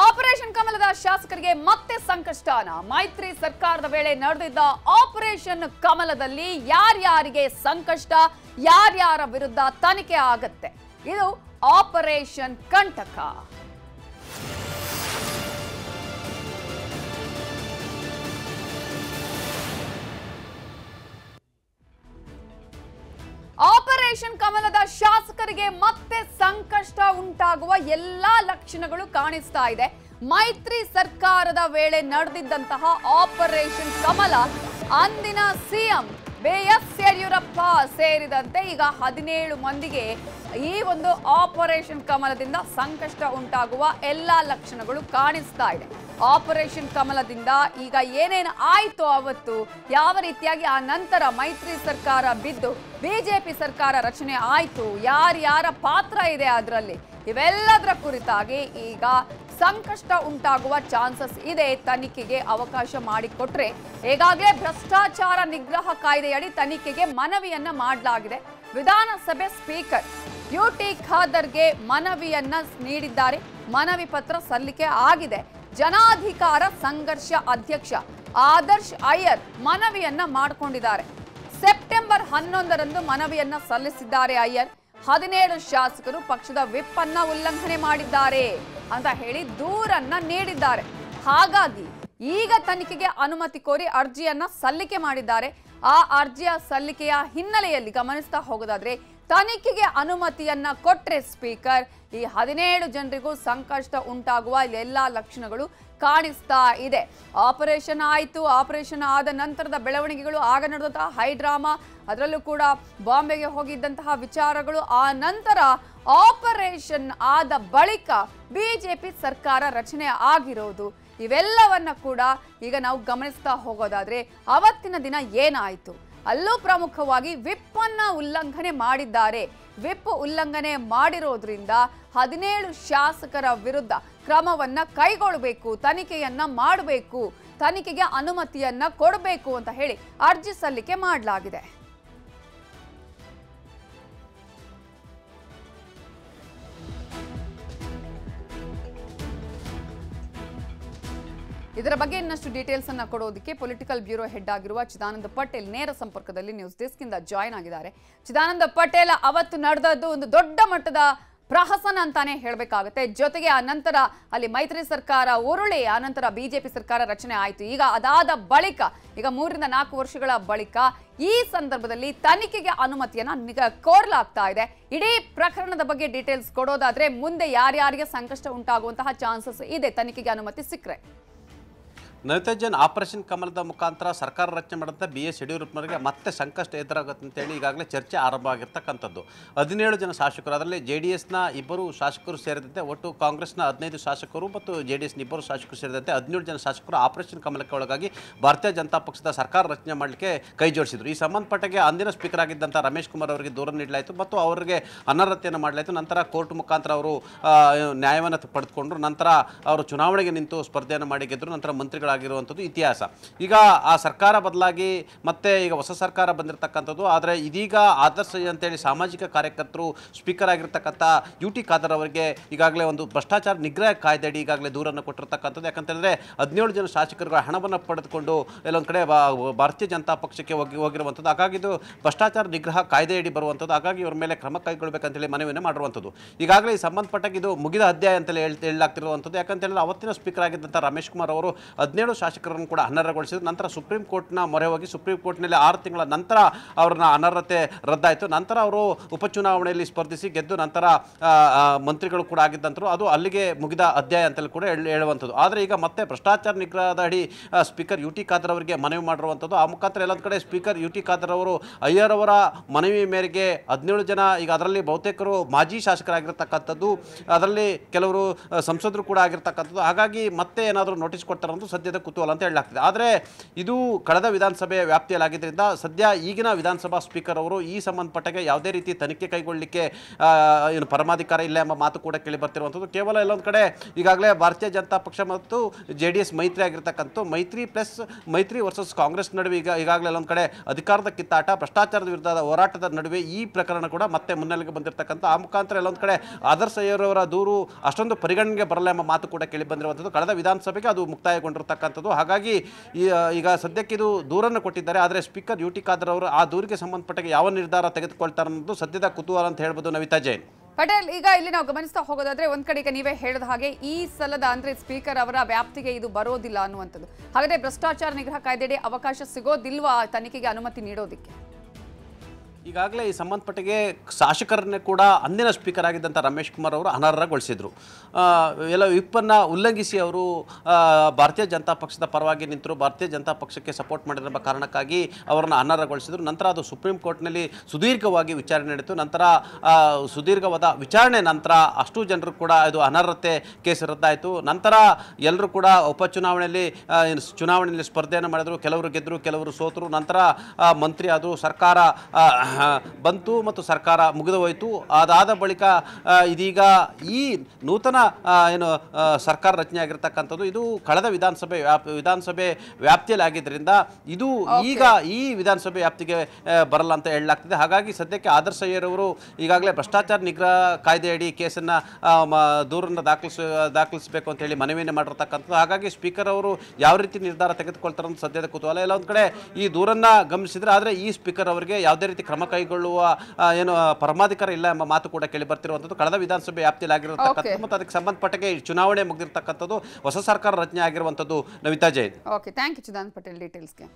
Operation ಕಮಲದ ಶಾಸಕರಿಗೆ ಮತ್ತೆ ಸಂಕಷ್ಟಾನ. ಮೈತ್ರಿ ಸರ್ಕಾರದ ವೇಳೆ ನಡೆದಿದ್ದ ಆಪರೇಷನ್ ಕಮಲದಲ್ಲಿ ಯಾರ್ಯಾರಿಗೆ ಸಂಕಷ್ಟ, ಯಾರ್ಯಾರ ವಿರುದ್ಧ ತನಿಖೆ ಆಗತ್ತೆ? ಇದು ಆಪರೇಷನ್ ಕಂಟಕ. ಆಪರೇಷನ್ ಕಮಲದ ಶಾಸಕರಿಗೆ ಮತ್ತೆ ಸಂಕಷ್ಟ ಉಂಟಾಗುವ ಎಲ್ಲಾ ಲಕ್ಷಣಗಳು ಕಾಣಿಸ್ತಾ ಇದೆ. ಮೈತ್ರಿ ಸರ್ಕಾರದ ವೇಳೆ ನಡೆದಿದ್ದಂತಹ ಆಪರೇಷನ್ ಕಮಲ ಅಂದಿನ ಸಿಎಂ ಎಸ್ ಯಡಿಯೂರಪ್ಪ ಸೇರಿದಂತೆ ಈಗ ಹದಿನೇಳು ಮಂದಿಗೆ ಈ ಒಂದು ಆಪರೇಷನ್ ಕಮಲದಿಂದ ಸಂಕಷ್ಟ ಉಂಟಾಗುವ ಎಲ್ಲಾ ಲಕ್ಷಣಗಳು ಕಾಣಿಸ್ತಾ ಇದೆ. ಆಪರೇಷನ್ ಕಮಲದಿಂದ ಈಗ ಏನೇನು ಆಯಿತು ಅವತ್ತು, ಯಾವ ರೀತಿಯಾಗಿ ಆ ನಂತರ ಮೈತ್ರಿ ಸರ್ಕಾರ ಬಿದ್ದು ಬಿಜೆಪಿ ಸರ್ಕಾರ ರಚನೆ ಆಯಿತು ಯಾರ್ಯಾರ ಪಾತ್ರ ಇದೆ ಅದರಲ್ಲಿ? ಇವೆಲ್ಲದರ ಕುರಿತಾಗಿ ಈಗ ಸಂಕಷ್ಟ ಉಂಟಾಗುವ ಚಾನ್ಸಸ್ ಇದೆ ತನಿಖೆಗೆ ಅವಕಾಶ ಮಾಡಿಕೊಟ್ರೆ. ಈಗಾಗಲೇ ಭ್ರಷ್ಟಾಚಾರ ನಿಗ್ರಹ ಕಾಯ್ದೆಯಡಿ ತನಿಖೆಗೆ ಮನವಿಯನ್ನ ಮಾಡಲಾಗಿದೆ. ವಿಧಾನಸಭೆ ಸ್ಪೀಕರ್ ಯು ಟಿ ಖಾದರ್ಗೆ ಮನವಿಯನ್ನ ನೀಡಿದ್ದಾರೆ. ಮನವಿ ಪತ್ರ ಸಲ್ಲಿಕೆ ಆಗಿದೆ. ಜನಾಧಿಕಾರ ಸಂಘರ್ಷ ಅಧ್ಯಕ್ಷ ಆದರ್ಶ್ ಅಯ್ಯರ್ ಮನವಿಯನ್ನ ಮಾಡಿಕೊಂಡಿದ್ದಾರೆ. ಸೆಪ್ಟೆಂಬರ್ ಹನ್ನೊಂದರಂದು ಮನವಿಯನ್ನ ಸಲ್ಲಿಸಿದ್ದಾರೆ ಅಯ್ಯರ್. ಹದಿನೇಳು ಶಾಸಕರು ಪಕ್ಷದ ವಿಪ್ ಅನ್ನ ಉಲ್ಲಂಘನೆ ಮಾಡಿದ್ದಾರೆ ಅಂತ ಹೇಳಿ ದೂರನ್ನ ನೀಡಿದ್ದಾರೆ. ಹಾಗಾಗಿ ಈಗ ತನಿಖೆಗೆ ಅನುಮತಿ ಕೋರಿ ಅರ್ಜಿಯನ್ನ ಸಲ್ಲಿಕೆ ಮಾಡಿದ್ದಾರೆ. ಆ ಅರ್ಜಿಯ ಸಲ್ಲಿಕೆಯ ಹಿನ್ನೆಲೆಯಲ್ಲಿ ಗಮನಿಸ್ತಾ ಹೋಗೋದಾದ್ರೆ ತನಿಖೆಗೆ ಅನುಮತಿಯನ್ನ ಕೊಟ್ಟರೆ ಸ್ಪೀಕರ್. ಈ ಹದಿನೇಳು ಜನರಿಗೂ ಸಂಕಷ್ಟ ಉಂಟಾಗುವ ಎಲ್ಲಾ ಲಕ್ಷಣಗಳು ಕಾಣಿಸ್ತಾ ಇದೆ. ಆಪರೇಷನ್ ಆಯಿತು, ಆಪರೇಷನ್ ಆದ ನಂತರದ ಬೆಳವಣಿಗೆಗಳು ಆಗ ನಡೆದಂತಹ ಹೈಡ್ರಾಮಾ, ಅದರಲ್ಲೂ ಕೂಡ ಬಾಂಬೆಗೆ ಹೋಗಿದ್ದಂತಹ ವಿಚಾರಗಳು ಆ ನಂತರ ಆಪರೇಷನ್ ಆದ ಬಳಿಕ ಬಿಜೆಪಿ ಸರ್ಕಾರ ರಚನೆ ಆಗಿರೋದು ಇವೆಲ್ಲವನ್ನ ಕೂಡ ಈಗ ನಾವು ಗಮನಿಸ್ತಾ ಹೋಗೋದಾದ್ರೆ ಅವತ್ತಿನ ದಿನ ಏನಾಯಿತು? ಅಲ್ಲೂ ಪ್ರಮುಖವಾಗಿ ವಿಪ್ ಅನ್ನ ಉಲ್ಲಂಘನೆ ಮಾಡಿದ್ದಾರೆ. ವಿಪ್ ಉಲ್ಲಂಘನೆ ಮಾಡಿರೋದ್ರಿಂದ ಹದಿನೇಳು ಶಾಸಕರ ವಿರುದ್ಧ ಕ್ರಮವನ್ನ ಕೈಗೊಳ್ಳಬೇಕು, ತನಿಖೆಯನ್ನ ಮಾಡಬೇಕು, ತನಿಖೆಗೆ ಅನುಮತಿಯನ್ನ ಕೊಡಬೇಕು ಅಂತ ಹೇಳಿ ಅರ್ಜಿ ಸಲ್ಲಿಕೆ ಮಾಡಲಾಗಿದೆ. ಇದರ ಬಗ್ಗೆ ಇನ್ನಷ್ಟು ಡೀಟೇಲ್ಸ್ ಅನ್ನ ಕೊಡೋದಕ್ಕೆ ಪೊಲಿಟಿಕಲ್ ಬ್ಯೂರೋ ಹೆಡ್ ಆಗಿರುವ ಚಿದಾನಂದ ಪಟೇಲ್ ನೇರ ಸಂಪರ್ಕದಲ್ಲಿ ನ್ಯೂಸ್ ಡೆಸ್ಕ್ ಇಂದ ಜಾಯ್ನ್ ಆಗಿದ್ದಾರೆ. ಚಿದಾನಂದ ಪಟೇಲ್, ಅವತ್ತು ನಡೆದದ್ದು ಒಂದು ದೊಡ್ಡ ಮಟ್ಟದ ಪ್ರಹಸನ ಅಂತಾನೆ ಹೇಳಬೇಕಾಗುತ್ತೆ. ಜೊತೆಗೆ ಆ ನಂತರ ಅಲ್ಲಿ ಮೈತ್ರಿ ಸರ್ಕಾರ ಉರುಳಿ, ಆ ನಂತರ ಬಿಜೆಪಿ ಸರ್ಕಾರ ರಚನೆ ಆಯಿತು. ಈಗ ಅದಾದ ಬಳಿಕ, ಈಗ ಮೂರರಿಂದ ನಾಲ್ಕು ವರ್ಷಗಳ ಬಳಿಕ ಈ ಸಂದರ್ಭದಲ್ಲಿ ತನಿಖೆಗೆ ಅನುಮತಿಯನ್ನ ಕೋರಲಾಗ್ತಾ ಇದೆ. ಇಡೀ ಪ್ರಕರಣದ ಬಗ್ಗೆ ಡೀಟೇಲ್ಸ್ ಕೊಡೋದಾದ್ರೆ ಮುಂದೆ ಯಾರ್ಯಾರಿಗೆ ಸಂಕಷ್ಟ ಉಂಟಾಗುವಂತಹ ಚಾನ್ಸಸ್ ಇದೆ ತನಿಖೆಗೆ ಅನುಮತಿ ಸಿಕ್ಕರೆ. ನವಿತಾಜನ್ ಆಪರೇಷನ್ ಕಮಲದ ಮುಖಾಂತರ ಸರ್ಕಾರ ರಚನೆ ಮಾಡಿದಂಥ ಬಿ ಎಸ್ ಯಡಿಯೂರಪ್ಪನವರಿಗೆ ಮತ್ತೆ ಸಂಕಷ್ಟ ಎದುರಾಗುತ್ತೆ ಅಂತೇಳಿ ಈಗಾಗಲೇ ಚರ್ಚೆ ಆರಂಭ ಆಗಿರ್ತಕ್ಕಂಥದ್ದು. ಹದಿನೇಳು ಜನ ಶಾಸಕರು ಅದರಲ್ಲಿ ಜೆ ಡಿ ಎಸ್ನ ಇಬ್ಬರು ಶಾಸಕರು ಸೇರಿದಂತೆ ಒಟ್ಟು ಕಾಂಗ್ರೆಸ್ನ ಹದಿನೈದು ಶಾಸಕರು ಮತ್ತು ಜೆ ಡಿ ಎಸ್ನ ಇಬ್ಬರು ಶಾಸಕರು ಸೇರಿದಂತೆ ಹದಿನೇಳು ಜನ ಶಾಸಕರು ಆಪರೇಷನ್ ಕಮಲಕ್ಕೆ ಒಳಗಾಗಿ ಭಾರತೀಯ ಜನತಾ ಪಕ್ಷದ ಸರ್ಕಾರ ರಚನೆ ಮಾಡಲಿಕ್ಕೆ ಕೈ ಜೋಡಿಸಿದರು. ಈ ಸಂಬಂಧಪಟ್ಟಾಗೆ ಅಂದಿನ ಸ್ಪೀಕರ್ ಆಗಿದ್ದಂಥ ರಮೇಶ್ ಕುಮಾರ್ ಅವರಿಗೆ ದೂರ ನೀಡಲಾಯಿತು ಮತ್ತು ಅವರಿಗೆ ಅನರ್ಹತೆಯನ್ನು ಮಾಡಲಾಯಿತು. ನಂತರ ಕೋರ್ಟ್ ಮುಖಾಂತರ ಅವರು ನ್ಯಾಯವನ್ನು ಪಡೆದುಕೊಂಡ್ರು. ನಂತರ ಅವರು ಚುನಾವಣೆಗೆ ನಿಂತು ಸ್ಪರ್ಧೆಯನ್ನು ಮಾಡಿ ಗೆದ್ದರು ನಂತರ ಮಂತ್ರಿಗಳಾಗಿರುವಂಥದ್ದು ಇತಿಹಾಸ. ಈಗ ಆ ಸರ್ಕಾರ ಬದಲಾಗಿ ಮತ್ತೆ ಈಗ ಹೊಸ ಸರ್ಕಾರ ಬಂದಿರತಕ್ಕಂಥದ್ದು, ಆದರೆ ಇದೀಗ ಆದರ್ಶ ಅಂತೇಳಿ ಸಾಮಾಜಿಕ ಕಾರ್ಯಕರ್ತರು ಸ್ಪೀಕರ್ ಆಗಿರ್ತಕ್ಕಂಥ ಯು ಟಿ ಖಾದರ್ ಅವರಿಗೆ ಈಗಾಗಲೇ ಒಂದು ಭ್ರಷ್ಟಾಚಾರ ನಿಗ್ರಹ ಕಾಯ್ದೆಯಡಿ ಈಗಾಗಲೇ ದೂರನ್ನು ಕೊಟ್ಟಿರ್ತಕ್ಕಂಥದ್ದು. ಯಾಕಂತೇಳಿದ್ರೆ ಹದಿನೇಳು ಜನ ಶಾಸಕರುಗಳ ಹಣವನ್ನು ಪಡೆದುಕೊಂಡು ಎಲ್ಲೊಂದು ಕಡೆ ಭಾರತೀಯ ಜನತಾ ಪಕ್ಷಕ್ಕೆ ಹೋಗಿ, ಹೋಗಿರುವಂಥದ್ದು. ಹಾಗಾಗಿ ಇದು ಭ್ರಷ್ಟಾಚಾರ ನಿಗ್ರಹ ಕಾಯ್ದೆಯಡಿ ಬರುವಂಥದ್ದು. ಹಾಗಾಗಿ ಇವರ ಮೇಲೆ ಕ್ರಮ ಕೈಗೊಳ್ಳಬೇಕಂತೇಳಿ ಮನವಿಯನ್ನು ಮಾಡಿರುವಂಥದ್ದು. ಈಗಾಗಲೇ ಈ ಸಂಬಂಧಪಟ್ಟಾಗಿ ಇದು ಮುಗಿದ ಅಧ್ಯಾಯ ಅಂತಲೇ ಹೇಳ್ತಾ ಹೇಳಲಾಗ್ತಿರುವಂಥದ್ದು. ಯಾಕಂತ ಹೇಳಿದ್ರೆ ಅವತ್ತಿನ ಸ್ಪೀಕರ್ ಆಗಿದ್ದಂಥ ರಮೇಶ್ ಕುಮಾರ್ ಅವರು ಹದಿನೇಳು ಶಾಸಕರನ್ನು ಕೂಡ ಅನರ್ಹಗೊಳಿಸಿದ್ರು. ನಂತರ ಸುಪ್ರೀಂ ಕೋರ್ಟ್ನ ಮೊರೆ ಹೋಗಿ ಸುಪ್ರೀಂ ಕೋರ್ಟ್ನಲ್ಲಿ ಆರು ತಿಂಗಳ ನಂತರ ಅವ್ರನ್ನ ಅನರ್ಹತೆ ರದ್ದಾಯಿತು. ನಂತರ ಅವರು ಉಪಚುನಾವಣೆಯಲ್ಲಿ ಸ್ಪರ್ಧಿಸಿ ಗೆದ್ದು ನಂತರ ಮಂತ್ರಿಗಳು ಕೂಡ ಆಗಿದ್ದಂತರು ಅದು ಅಲ್ಲಿಗೆ ಮುಗಿದ ಅಧ್ಯಾಯ ಅಂತಲೂ ಕೂಡ ಹೇಳ, ಹೇಳುವಂಥದ್ದು. ಆದರೆ ಈಗ ಮತ್ತೆ ಭ್ರಷ್ಟಾಚಾರ ನಿಗ್ರಹದ ಅಡಿ ಸ್ಪೀಕರ್ ಯು ಟಿ ಖಾದರ್ ಅವರಿಗೆ ಮನವಿ ಮಾಡಿರುವಂಥದ್ದು. ಆ ಮುಖಾಂತರ ಎಲ್ಲೊಂದು ಕಡೆ ಸ್ಪೀಕರ್ ಯು ಟಿ ಖಾದರ್ ಅವರು ಅಯ್ಯರ್ ಅವರ ಮನವಿ ಮೇರೆಗೆ ಹದಿನೇಳು ಜನ ಈಗ ಅದರಲ್ಲಿ ಬಹುತೇಕರು ಮಾಜಿ ಶಾಸಕರಾಗಿರ್ತಕ್ಕಂಥದ್ದು. ಅದರಲ್ಲಿ ಕೆಲವರು ಸಂಸದರು ಕೂಡ ಆಗಿರ್ತಕ್ಕಂಥದ್ದು. ಹಾಗಾಗಿ ಮತ್ತೆ ಏನಾದರೂ ನೋಟಿಸ್ ಕೊಡ್ತಾರಂತೂ ಅಂತ ಸದ್ಯದ ಕುತೂಹಲ ಅಂತ ಹೇಳಲಾಗ್ತದೆ. ಆದರೆ ಇದು ಕಳೆದ ವಿಧಾನಸಭೆ ವ್ಯಾಪ್ತಿಯಲ್ಲಾಗಿದ್ದರಿಂದ ಸದ್ಯ ಈಗಿನ ವಿಧಾನಸಭಾ ಸ್ಪೀಕರ್ ಅವರು ಈ ಸಂಬಂಧಪಟ್ಟಾಗೆ ಯಾವುದೇ ರೀತಿ ತನಿಖೆ ಕೈಗೊಳ್ಳಲಿಕ್ಕೆ ಏನು ಪರಮಾಧಿಕಾರ ಇಲ್ಲ ಎಂಬ ಮಾತು ಕೂಡ ಕೇಳಿ ಬರ್ತಿರುವಂಥದ್ದು. ಕೇವಲ ಎಲ್ಲೊಂದು ಕಡೆ ಈಗಾಗಲೇ ಭಾರತೀಯ ಜನತಾ ಪಕ್ಷ ಮತ್ತು ಜೆ ಡಿ ಎಸ್ ಮೈತ್ರಿ ಆಗಿರ್ತಕ್ಕಂಥ ಮೈತ್ರಿ ಪ್ಲಸ್ ಮೈತ್ರಿ ವರ್ಸಸ್ ಕಾಂಗ್ರೆಸ್ ನಡುವೆ ಈಗ ಈಗಾಗಲೇ ಎಲ್ಲೊಂದು ಕಡೆ ಅಧಿಕಾರದ ಕಿತ್ತಾಟ, ಭ್ರಷ್ಟಾಚಾರದ ವಿರುದ್ಧದ ಹೋರಾಟದ ನಡುವೆ ಈ ಪ್ರಕರಣ ಕೂಡ ಮತ್ತೆ ಮುನ್ನೆಲೆಗೆ ಬಂದಿರತಕ್ಕಂಥ ಆ ಮುಖಾಂತರ ಎಲ್ಲೊಂದು ಕಡೆ ಆದರ್ಶ ಅಯ್ಯರವರ ದೂರು ಅಷ್ಟೊಂದು ಪರಿಗಣನೆಗೆ ಬರಲ್ಲ ಎಂಬ ಮಾತು ಕೂಡ ಕೇಳಿ ಬಂದಿರುವಂಥದ್ದು. ಕಳೆದ ವಿಧಾನಸಭೆಗೆ ಅದು ಮುಕ್ತಾಯಗೊಂಡಿರ್ತಕ್ಕಂಥದ್ದು ಹಾಗಾಗಿ ಈಗ ಸದ್ಯಕ್ಕೆ ಇದು ದೂರನ್ನು ಕೊಟ್ಟಿದ್ದಾರೆ. ಆದರೆ ಸ್ಪೀಕರ್ ಯು ಟಿ ಖಾದರ್ ಅವರು ಆ ದೂರಿಗೆ ಸಂಬಂಧಪಟ್ಟ ಯಾವ ನಿರ್ಧಾರ ತೆಗೆದುಕೊಳ್ತಾರೆ ಅನ್ನೋದು ಸದ್ಯದ ಕುತೂಹಲ ಅಂತ ಹೇಳ್ಬೋದು ನವಿತಾ ಜೈನ್. ಪಟೇಲ್, ಈಗ ಇಲ್ಲಿ ನಾವು ಗಮನಿಸ್ತಾ ಹೋಗೋದಾದ್ರೆ ಒಂದ್ ಕಡೆ ನೀವೇ ಹೇಳಿದ ಹಾಗೆ ಈ ಸಲದ ಅಂದ್ರೆ ಸ್ಪೀಕರ್ ಅವರ ವ್ಯಾಪ್ತಿಗೆ ಇದು ಬರೋದಿಲ್ಲ ಅನ್ನುವಂಥದ್ದು. ಹಾಗಾದ್ರೆ ಭ್ರಷ್ಟಾಚಾರ ನಿಗ್ರಹ ಕಾಯ್ದೆಯಡಿ ಅವಕಾಶ ಸಿಗೋದಿಲ್ವಾ ತನಿಖೆಗೆ ಅನುಮತಿ ನೀಡೋದಿಕ್ಕೆ? ಈಗಾಗಲೇ ಈ ಸಂಬಂಧಪಟ್ಟಿಗೆ ಶಾಸಕರನ್ನೇ ಕೂಡ ಅಂದಿನ ಸ್ಪೀಕರ್ ಆಗಿದ್ದಂಥ ರಮೇಶ್ ಕುಮಾರ್ ಅವರು ಅನರ್ಹಗೊಳಿಸಿದರು. ಎಲ್ಲ ವಿಪ್ಪನ್ನು ಉಲ್ಲಂಘಿಸಿ ಅವರು ಭಾರತೀಯ ಜನತಾ ಪಕ್ಷದ ಪರವಾಗಿ ನಿಂತರು, ಭಾರತೀಯ ಜನತಾ ಪಕ್ಷಕ್ಕೆ ಸಪೋರ್ಟ್ ಮಾಡಿರುವ ಕಾರಣಕ್ಕಾಗಿ ಅವರನ್ನು ಅನರ್ಹಗೊಳಿಸಿದರು. ನಂತರ ಅದು ಸುಪ್ರೀಂ ಕೋರ್ಟ್ನಲ್ಲಿ ಸುದೀರ್ಘವಾಗಿ ವಿಚಾರಣೆ ನಡೀತು ನಂತರ ಸುದೀರ್ಘವಾದ ವಿಚಾರಣೆ ನಂತರ ಅಷ್ಟು ಜನರು ಕೂಡ ಇದು ಅನರ್ಹತೆ ಕೇಸ್ ರದ್ದಾಯಿತು. ನಂತರ ಎಲ್ಲರೂ ಕೂಡ ಉಪಚುನಾವಣೆಯಲ್ಲಿ ಚುನಾವಣೆಯಲ್ಲಿ ಸ್ಪರ್ಧೆಯನ್ನು ಮಾಡಿದರು. ಕೆಲವರು ಗೆದ್ದರು ಕೆಲವರು ಸೋತರು. ನಂತರ ಮಂತ್ರಿ ಆದರು, ಸರ್ಕಾರ ಬಂತು ಮತ್ತು ಸರ್ಕಾರ ಮುಗಿದು ಹೋಯಿತು. ಅದಾದ ಬಳಿಕ ಇದೀಗ ಈ ನೂತನ ಏನು ಸರ್ಕಾರ ರಚನೆ ಆಗಿರ್ತಕ್ಕಂಥದ್ದು ಇದು ಕಳೆದ ವಿಧಾನಸಭೆ ವ್ಯಾಪ್ ವಿಧಾನಸಭೆ ವ್ಯಾಪ್ತಿಯಲ್ಲಿ ಆಗಿದ್ದರಿಂದ ಇದು ಈಗ ಈ ವಿಧಾನಸಭೆ ವ್ಯಾಪ್ತಿಗೆ ಬರಲ್ಲ ಅಂತ ಹೇಳಲಾಗ್ತಿದೆ. ಹಾಗಾಗಿ ಸದ್ಯಕ್ಕೆ ಆದರ್ಶ ಅಯ್ಯರವರು ಈಗಾಗಲೇ ಭ್ರಷ್ಟಾಚಾರ ನಿಗ್ರಹ ಕಾಯ್ದೆಯಡಿ ಕೇಸನ್ನು ದೂರನ್ನು ದಾಖಲಿಸ ದಾಖಲಿಸಬೇಕು ಅಂತ ಹೇಳಿ ಮನವಿಯನ್ನು ಮಾಡಿರ್ತಕ್ಕಂಥದ್ದು. ಹಾಗಾಗಿ ಸ್ಪೀಕರ್ ಅವರು ಯಾವ ರೀತಿ ನಿರ್ಧಾರ ತೆಗೆದುಕೊಳ್ತಾರೆ ಅಂತ ಸದ್ಯದ ಕುತೂಹಲ ಎಲ್ಲ ಒಂದು ಕಡೆ ಈ ದೂರನ್ನು ಗಮನಿಸಿದರೆ ಆದರೆ ಈ ಸ್ಪೀಕರ್ ಅವರಿಗೆ ಯಾವುದೇ ರೀತಿ ಕ್ರಮ ಕೈಗೊಳ್ಳುವ ಏನು ಪರಮಾಧಿಕಾರ ಇಲ್ಲ ಎಂಬ ಮಾತು ಕೂಡ ಕೇಳಿ ಬರ್ತಿರುವಂಥದ್ದು. ಕಳೆದ ವಿಧಾನಸಭೆ ವ್ಯಾಪ್ತಿಯಲ್ಲಿ ಮತ್ತು ಅದಕ್ಕೆ ಸಂಬಂಧಪಟ್ಟಗೆ ಚುನಾವಣೆ ಮುಗಿದಿರ್ತಕ್ಕಂಥದ್ದು ಹೊಸ ಸರ್ಕಾರ ರಚನೆ ಆಗಿರುವಂಥದ್ದು Navita Jain okay thank you Chidanand Patel ಡೀಟೇಲ್ಸ್ಗೆ